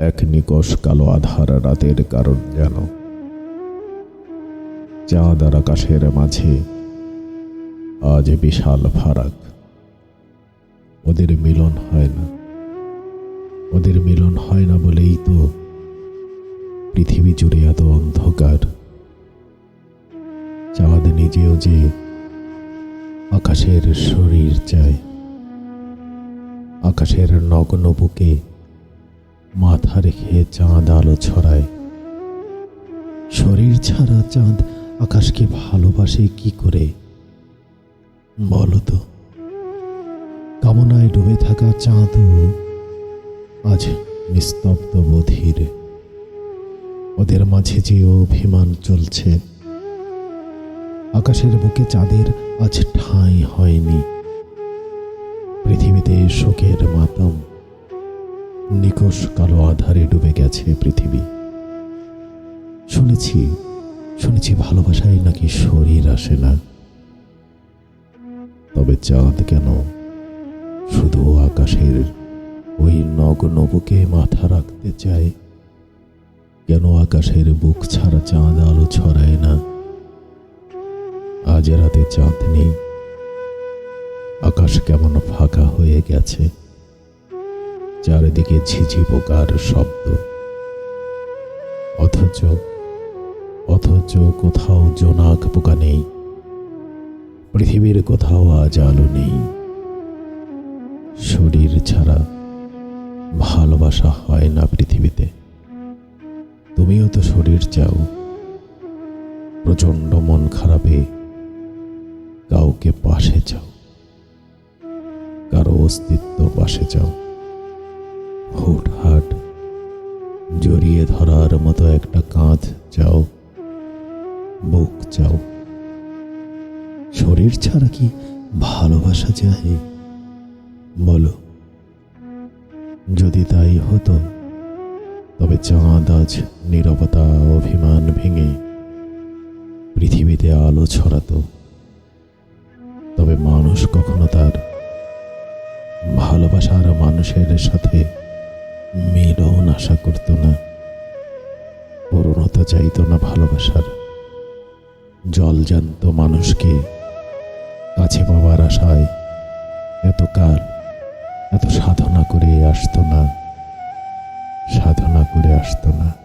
এক নিকষ কালো আধার রাতের কারণ যেন। চাঁদ আর আকাশের মাঝে আজ বিশাল ফারাক। ওদের মিলন হয় না। ওদের মিলন হয় না বলেই তো পৃথিবী জুড়ে এত অন্ধকার। চাঁদ নিজেও যে আকাশের শরীর চায়। আকাশের নগ্ন বুকে মাথা রেখে চাঁদ আলো ছড়ায়। শরীর ছাড়া চাঁদ আকাশকে ভালোবাসে কি করে? বলো তো, কামনায় ডুবে থাকা চাঁদও আজ নিস্তব্ধ বধির। ওদের মাঝে যে অভিমান চলছে। আকাশের বুকে চাঁদের আজ ঠাঁই হয়নি। পৃথিবীতে শোকের মাতম। নিকষ কালো আধারে ডুবে গেছে পৃথিবী। শুনেছি শুনেছি ভালোবাসায় নাকি শরীর আসে না। তবে চাঁদ কেন? শুধু আকাশের ওই নগ্ন বুকে মাথা রাখতে চায়? কেন আকাশের বুক ছাড়া চাঁদ আলো ছড়ায় না? আজ রাতে চাঁদ নেই। আকাশ কেমন ফাঁকা হয়ে গেছে? চারিদিকে ঝিঝি পোকার শব্দ। অথচ অথচ কোথাও জোনাক পোকা নেই। পৃথিবীর কোথাও আজ আলো নেই। শরীর ছাড়া ভালোবাসা হয় না পৃথিবীতে। তুমিও তো শরীর চাও। প্রচণ্ড মন খারাপে কাউকে পাশে চাও। কারও অস্তিত্ব পাশে চাও। জড়িয়ে ধরার মতো একটা কাঁধ চাও, বুক চাও। শরীর ছাড়া কি ভালোবাসা চাই? বলো। যদি তাই হতো, তবে চাঁদ আজ নীরবতা অভিমান ভেঙে পৃথিবীতে আলো ছড়াতো। তবে মানুষ কখনো তার ভালোবাসার মানুষের সাথে মিলন আশা করত চাইত চাইতো না ভালোবাসার। জল জানত মানুষকে কাছে পাবার আশায় এতকাল এত সাধনা করে আসতো না, সাধনা করে আসতো না।